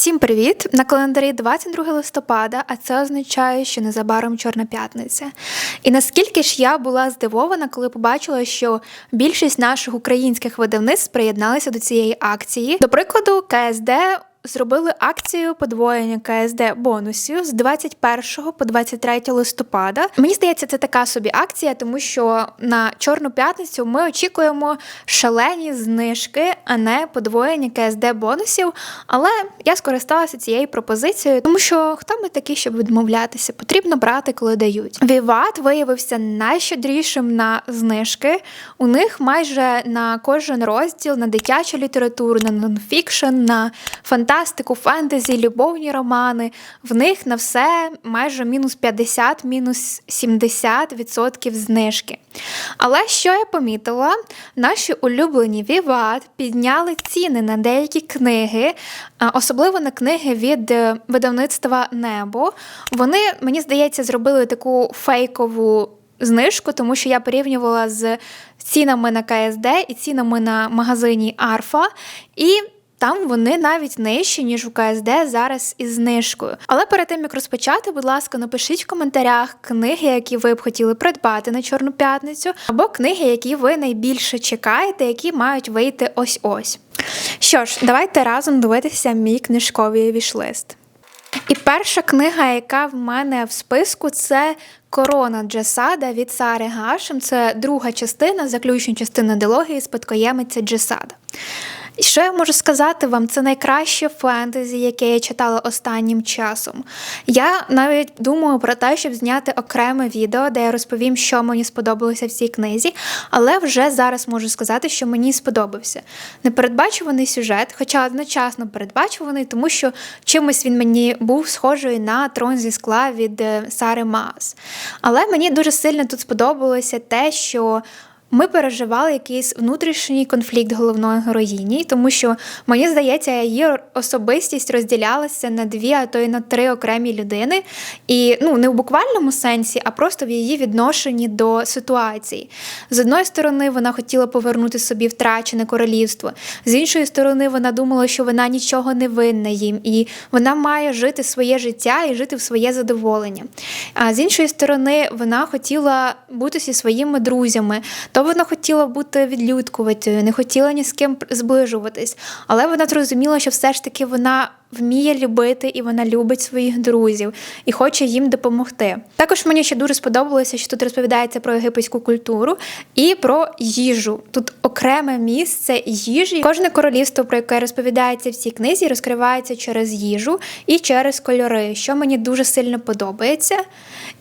Всім привіт! На календарі 22 листопада, а це означає, що незабаром Чорна п'ятниця. І наскільки ж я була здивована, коли побачила, що більшість наших українських видавництв приєдналися до цієї акції. До прикладу, КСД зробили акцію подвоєння КСД бонусів з 21 по 23 листопада. Мені здається, це така собі акція, тому що на Чорну п'ятницю ми очікуємо шалені знижки, а не подвоєння КСД бонусів. Але я скористалася цією пропозицією, тому що хто ми такі, щоб відмовлятися? Потрібно брати, коли дають. Віват виявився найщедрішим на знижки. У них майже на кожен розділ на дитячу літературу, на нонфікшн, на фантастику, фентезі, любовні романи. В них на все майже мінус 50, мінус 70% знижки. Але що я помітила, наші улюблені Віват підняли ціни на деякі книги, особливо на книги від е, видавництва Небо. Вони, мені здається, зробили таку фейкову. Знижку, тому що я порівнювала з цінами на КСД і цінами на магазині Арфа, і там вони навіть нижчі, ніж у КСД зараз із знижкою. Але перед тим як розпочати, будь ласка, напишіть в коментарях книги, які ви б хотіли придбати на Чорну п'ятницю, або книги, які ви найбільше чекаєте, які мають вийти ось-ось. Що ж, давайте разом дивитися мій книжковий вішлист. І перша книга, яка в мене в списку, це Корона Джесада від Сари Гашем. Це друга частина, заключна частина дилогії спадкоємиця Джесада. І що я можу сказати вам, це найкраще фентезі, яке я читала останнім часом. Я навіть думаю про те, щоб зняти окреме відео, де я розповім, що мені сподобалося в цій книзі, але вже зараз можу сказати, що мені сподобався. Непередбачуваний сюжет, хоча одночасно передбачуваний, тому що чимось він мені був схожий на трон зі скла від е, Сари Маас. Але мені дуже сильно тут сподобалося те, що ми переживали якийсь внутрішній конфлікт головної героїні, тому що мені здається, її особистість розділялася на дві, а то й на три окремі людини, і ну не в буквальному сенсі, а просто в її відношенні до ситуації. З одної сторони, вона хотіла повернути собі втрачене королівство, з іншої сторони, вона думала, що вона нічого не винна їм, і вона має жити своє життя і жити в своє задоволення. А з іншої сторони, вона хотіла бути зі своїми друзями. То вона хотіла бути відлюдкуватою, не хотіла ні з ким зближуватись, але вона зрозуміла, що все ж таки вона вміє любити і вона любить своїх друзів і хоче їм допомогти. Також мені ще дуже сподобалося, що тут розповідається про єгипетську культуру і про їжу. Тут окреме місце їжі. Кожне королівство, про яке розповідається в цій книзі, розкривається через їжу і через кольори, що мені дуже сильно подобається.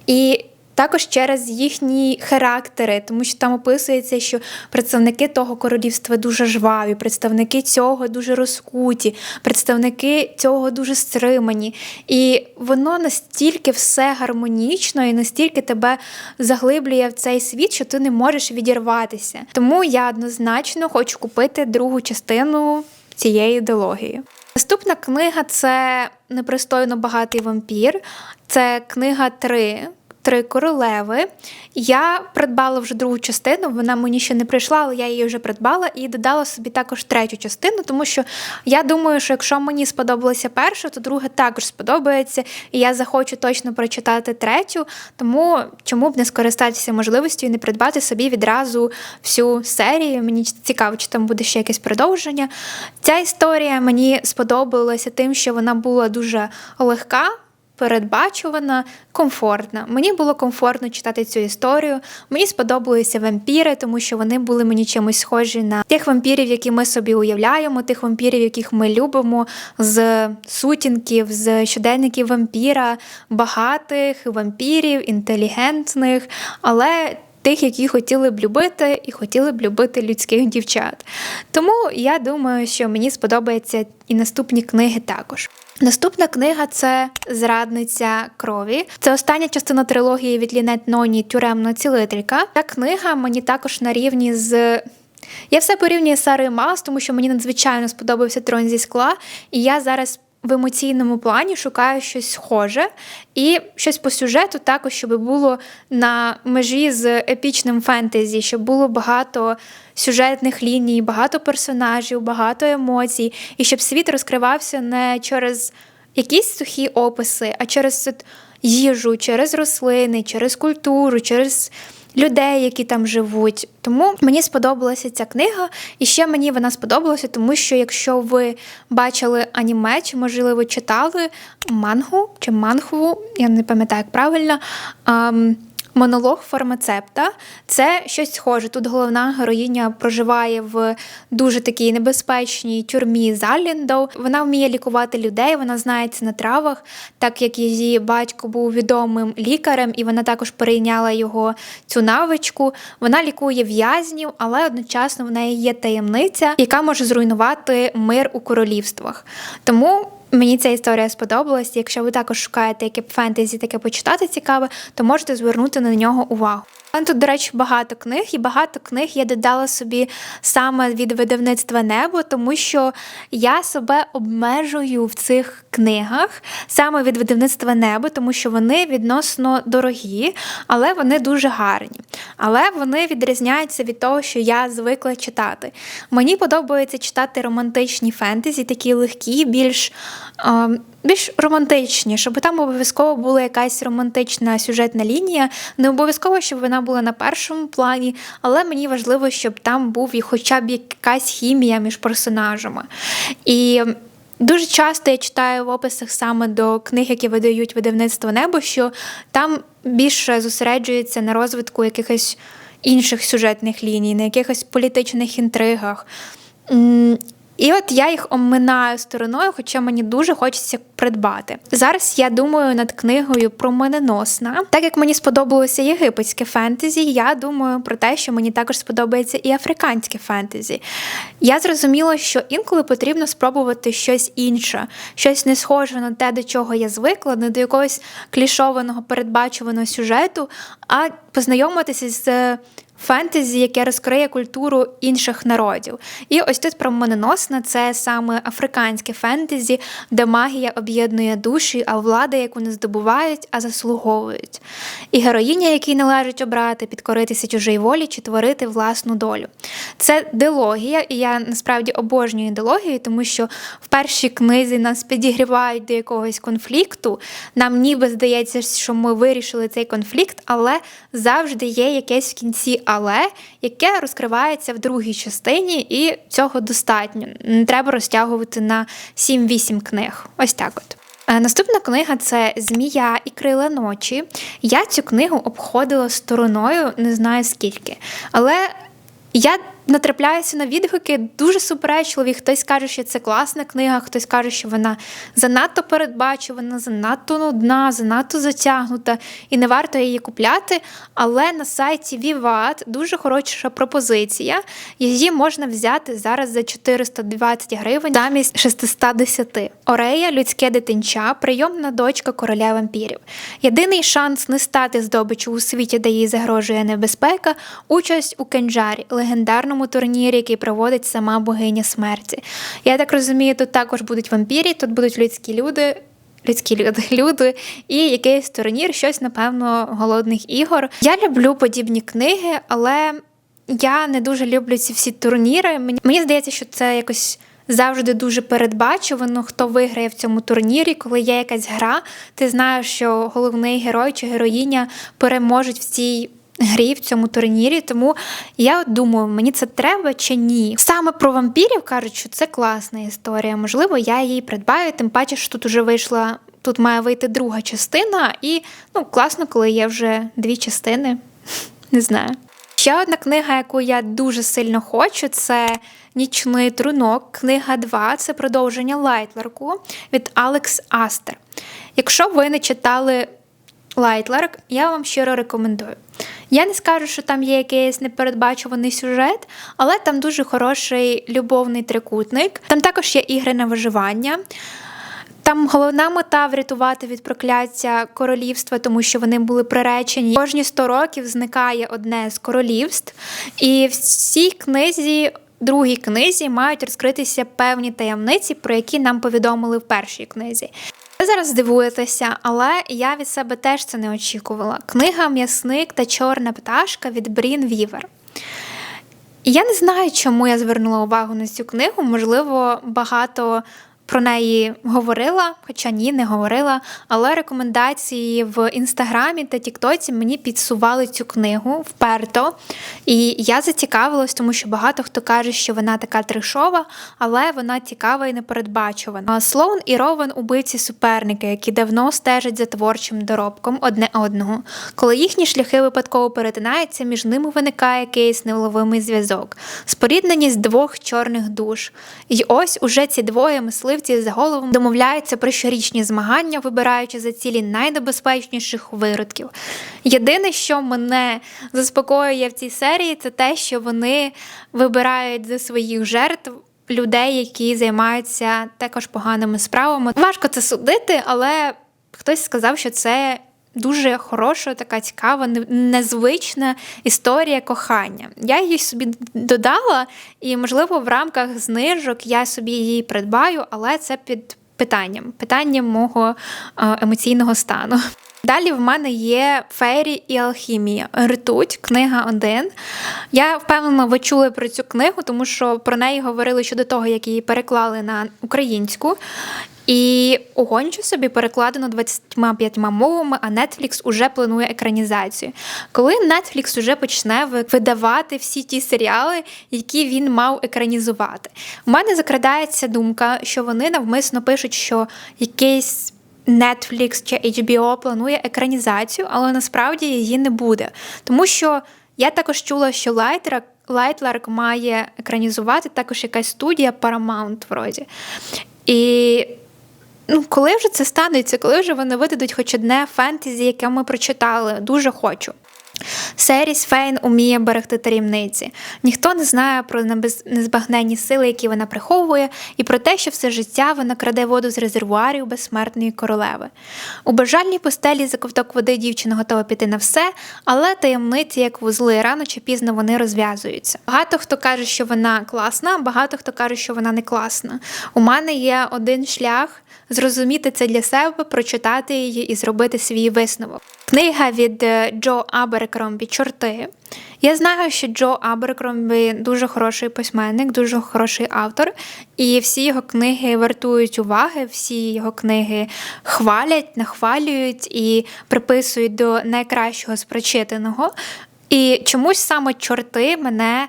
І також через їхні характери, тому що там описується, що представники того королівства дуже жваві, представники цього дуже розкуті, представники цього дуже стримані. І воно настільки все гармонічно і настільки тебе заглиблює в цей світ, що ти не можеш відірватися. Тому я однозначно хочу купити другу частину цієї ідеології. Наступна книга це непристойно багатий вампір. Це книга 3 Три королеви. Я придбала вже другу частину, вона мені ще не прийшла, але я її вже придбала і додала собі також третю частину, тому що я думаю, що якщо мені сподобалася перша, то друга також сподобається, і я захочу точно прочитати третю. Тому чому б не скористатися можливістю і не придбати собі відразу всю серію. Мені цікаво, чи там буде ще якесь продовження. Ця історія мені сподобалася тим, що вона була дуже легка передбачувана, комфортна. Мені було комфортно читати цю історію. Мені сподобалися вампіри, тому що вони були мені чимось схожі на тих вампірів, які ми собі уявляємо, тих вампірів, яких ми любимо, з сутінків, з щоденників вампіра, багатих вампірів, інтелігентних. але Тих, які хотіли б любити, і хотіли б любити людських дівчат. Тому я думаю, що мені сподобаються і наступні книги також. Наступна книга це Зрадниця крові. Це остання частина трилогії від Лінет Ноні Тюремна цілителька. Ця книга мені також на рівні з. Я все порівнюю з Сарою Маус, тому що мені надзвичайно сподобався трон зі скла, і я зараз в емоційному плані шукаю щось схоже і щось по сюжету також, щоб було на межі з епічним фентезі, щоб було багато сюжетних ліній, багато персонажів, багато емоцій, і щоб світ розкривався не через якісь сухі описи, а через їжу, через рослини, через культуру, через людей, які там живуть. Тому мені сподобалася ця книга, і ще мені вона сподобалася, тому що якщо ви бачили аніме, чи можливо читали мангу чи манхву, я не пам'ятаю як правильно. Монолог фармацепта це щось схоже. Тут головна героїня проживає в дуже такій небезпечній тюрмі Заліндоу. Вона вміє лікувати людей, вона знається на травах, так як її батько був відомим лікарем, і вона також перейняла його цю навичку. Вона лікує в'язнів, але одночасно в неї є таємниця, яка може зруйнувати мир у королівствах. Тому. Мені ця історія сподобалась. Якщо ви також шукаєте яке б фентезі таке почитати цікаве, то можете звернути на нього увагу. Тут, до речі, багато книг, і багато книг я додала собі саме від видавництва небо, тому що я себе обмежую в цих книгах саме від видавництва небо, тому що вони відносно дорогі, але вони дуже гарні. Але вони відрізняються від того, що я звикла читати. Мені подобається читати романтичні фентезі, такі легкі, більш. е, більш романтичні, щоб там обов'язково була якась романтична сюжетна лінія. Не обов'язково, щоб вона була на першому плані, але мені важливо, щоб там був і хоча б якась хімія між персонажами. І Дуже часто я читаю в описах саме до книг, які видають видавництво небо, що там більше зосереджується на розвитку якихось інших сюжетних ліній, на якихось політичних інтригах. І от я їх оминаю стороною, хоча мені дуже хочеться придбати. Зараз я думаю над книгою про мененосна. Так як мені сподобалося єгипетське фентезі, я думаю про те, що мені також сподобається і африканське фентезі. Я зрозуміла, що інколи потрібно спробувати щось інше, щось не схоже на те, до чого я звикла, не до якогось клішованого передбачуваного сюжету, а познайомитися з фентезі, яке розкриє культуру інших народів. І ось тут про Моненосна це саме африканське фентезі, де магія об'єднує душі, а влада, яку не здобувають, а заслуговують. І героїня, якій належить обрати, підкоритися чужій волі чи творити власну долю. Це дилогія, і я насправді обожнюю дилогію, тому що в першій книзі нас підігрівають до якогось конфлікту. Нам ніби здається, що ми вирішили цей конфлікт, але завжди є якесь в кінці але, яке розкривається в другій частині, і цього достатньо. Не треба розтягувати на 7-8 книг. Ось так от. Е, Наступна книга це Змія і крила ночі. Я цю книгу обходила стороною, не знаю скільки. Але я натрапляюся на відгуки дуже суперечливі. Хтось каже, що це класна книга, хтось каже, що вона занадто передбачувана, занадто нудна, занадто затягнута, і не варто її купляти. Але на сайті Vivat дуже хороша пропозиція. Її можна взяти зараз за 420 гривень замість 610. Орея, людське дитинча, прийомна дочка короля вампірів. Єдиний шанс не стати здобичу у світі, де їй загрожує небезпека, участь у кенджарі, легендарному турнірі, який проводить сама богиня смерті. Я так розумію, тут також будуть вампірі, тут будуть людські люди. Людські люди, люди і якийсь турнір, щось, напевно, голодних ігор. Я люблю подібні книги, але я не дуже люблю ці всі турніри. Мені, мені здається, що це якось завжди дуже передбачувано, хто виграє в цьому турнірі, коли є якась гра. Ти знаєш, що головний герой чи героїня переможуть в цій. Грі в цьому турнірі, тому я думаю, мені це треба чи ні. Саме про вампірів кажуть, що це класна історія. Можливо, я її придбаю, тим паче, що тут уже вийшла, тут має вийти друга частина, і ну класно, коли є вже дві частини. Не знаю. Ще одна книга, яку я дуже сильно хочу, це Нічний трунок. Книга 2 це продовження Лайтлерку від Алекс Астер. Якщо ви не читали Лайтлерк, я вам щиро рекомендую. Я не скажу, що там є якийсь непередбачуваний сюжет, але там дуже хороший любовний трикутник. Там також є ігри на виживання. Там головна мета врятувати від прокляття королівства, тому що вони були приречені. Кожні 100 років зникає одне з королівств, і в цій книзі другій книзі мають розкритися певні таємниці, про які нам повідомили в першій книзі. Ви зараз здивуєтеся, але я від себе теж це не очікувала. Книга М'ясник та Чорна пташка від Брін Вівер. Я не знаю, чому я звернула увагу на цю книгу. Можливо, багато про неї говорила, хоча ні, не говорила. Але рекомендації в інстаграмі та Тіктоці мені підсували цю книгу вперто. І я зацікавилась, тому що багато хто каже, що вона така трешова, але вона цікава і непередбачувана. Слоун і Ровен убивці суперники, які давно стежать за творчим доробком одне одного. Коли їхні шляхи випадково перетинаються, між ними виникає якийсь невловимий зв'язок, спорідненість двох чорних душ. І ось уже ці двоє мисливці за головом домовляються про щорічні змагання, вибираючи за цілі найнебезпечніших виродків. Єдине, що мене заспокоює в цій серії, це те, що вони вибирають за своїх жертв. Людей, які займаються також поганими справами. Важко це судити, але хтось сказав, що це дуже хороша, така цікава, незвична історія кохання. Я її собі додала, і, можливо, в рамках знижок я собі її придбаю, але це під питанням, питанням мого емоційного стану. Далі в мене є Фейрі і Алхімія. Ртуть, книга 1. Я впевнена, ви чули про цю книгу, тому що про неї говорили ще до того, як її переклали на українську. І огончу собі перекладено 25 мовами, а Netflix уже планує екранізацію. Коли Netflix уже почне видавати всі ті серіали, які він мав екранізувати, у мене закрадається думка, що вони навмисно пишуть, що якийсь. Netflix чи HBO планує екранізацію, але насправді її не буде. Тому що я також чула, що Лайтларк, Лайтларк має екранізувати також якась студія Paramount вроді. І ну, коли вже це станеться, коли вже вони видадуть хоч одне фентезі, яке ми прочитали, дуже хочу. Серіс Фейн уміє берегти таємниці. Ніхто не знає про незбагненні сили, які вона приховує, і про те, що все життя вона краде воду з резервуарів безсмертної королеви. У бажальній постелі за ковток води дівчина готова піти на все, але таємниці, як вузли, рано чи пізно вони розв'язуються. Багато хто каже, що вона класна, багато хто каже, що вона не класна. У мене є один шлях зрозуміти це для себе, прочитати її і зробити свій висновок. Книга від е, Джо Аберкромбі Чорти. Я знаю, що Джо Аберкромбі дуже хороший письменник, дуже хороший автор, і всі його книги вартують уваги, всі його книги хвалять, нахвалюють і приписують до найкращого з прочитаного. І чомусь саме чорти мене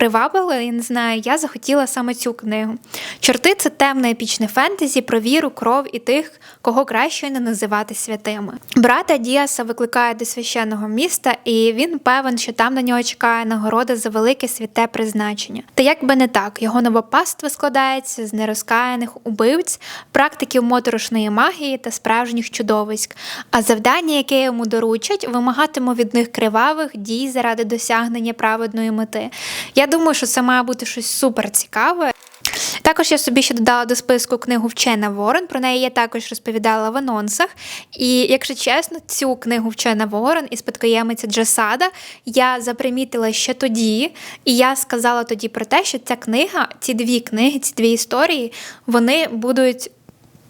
привабили, я не знаю, я захотіла саме цю книгу. Чорти це темне епічне фентезі про віру, кров і тих, кого краще не називати святими. Брата Діаса викликає до священного міста, і він певен, що там на нього чекає нагорода за велике святе призначення. Та як би не так, його нова паства складається з нерозкаяних убивць, практиків моторошної магії та справжніх чудовиськ. А завдання, яке йому доручать, вимагатиме від них кривавих дій заради досягнення праведної мети. Я думаю, що це має бути щось супер цікаве. Також я собі ще додала до списку книгу Вчена Ворон. Про неї я також розповідала в анонсах. І, якщо чесно, цю книгу Вчена Ворон і спадкоємиця Джасада я запримітила ще тоді, і я сказала тоді про те, що ця книга, ці дві книги, ці дві історії, вони будуть.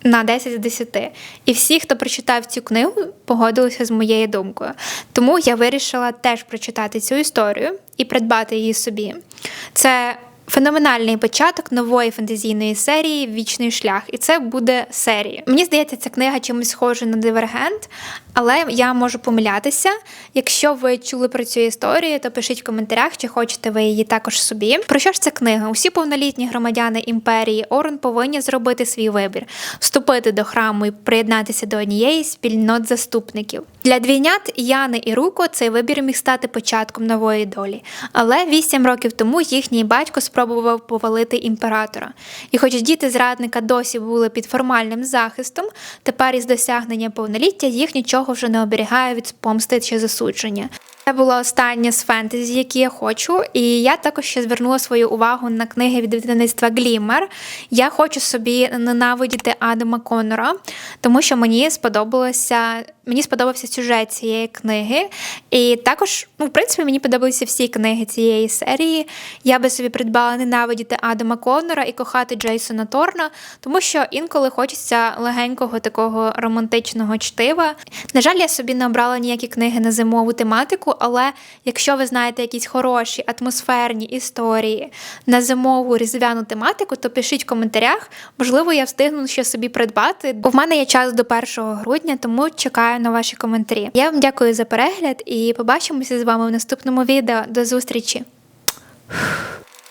На 10 з 10. І всі, хто прочитав цю книгу, погодилися з моєю думкою. Тому я вирішила теж прочитати цю історію і придбати її собі. Це феноменальний початок нової фентезійної серії Вічний шлях, і це буде серія. Мені здається, ця книга чимось схожа на дивергент, але я можу помилятися. Якщо ви чули про цю історію, то пишіть в коментарях, чи хочете ви її також собі. Про що ж ця книга? Усі повнолітні громадяни імперії Орен повинні зробити свій вибір, вступити до храму і приєднатися до однієї спільнот заступників. Для двійнят Яни і Руко цей вибір міг стати початком нової долі. Але вісім років тому їхній батько спробував повалити імператора. І, хоч діти зрадника досі були під формальним захистом, тепер із досягнення повноліття їх нічого вже не оберігає від помсти чи засудження. Це була остання з фентезі, які я хочу. І я також ще звернула свою увагу на книги від видавництва Глімер. Я хочу собі ненавидіти Адама Коннора, тому що мені сподобалося. Мені сподобався сюжет цієї книги. І також, ну, в принципі, мені подобалися всі книги цієї серії. Я би собі придбала ненавидіти Адама Коннора і кохати Джейсона Торна, тому що інколи хочеться легенького такого романтичного чтива. На жаль, я собі не обрала ніякі книги на зимову тематику, але якщо ви знаєте якісь хороші атмосферні історії на зимову різдвяну тематику, то пишіть в коментарях. Можливо, я встигну ще собі придбати. У мене є час до 1 грудня, тому чекаю на ваші коментарі. Я вам дякую за перегляд і побачимося з вами в наступному відео. До зустрічі!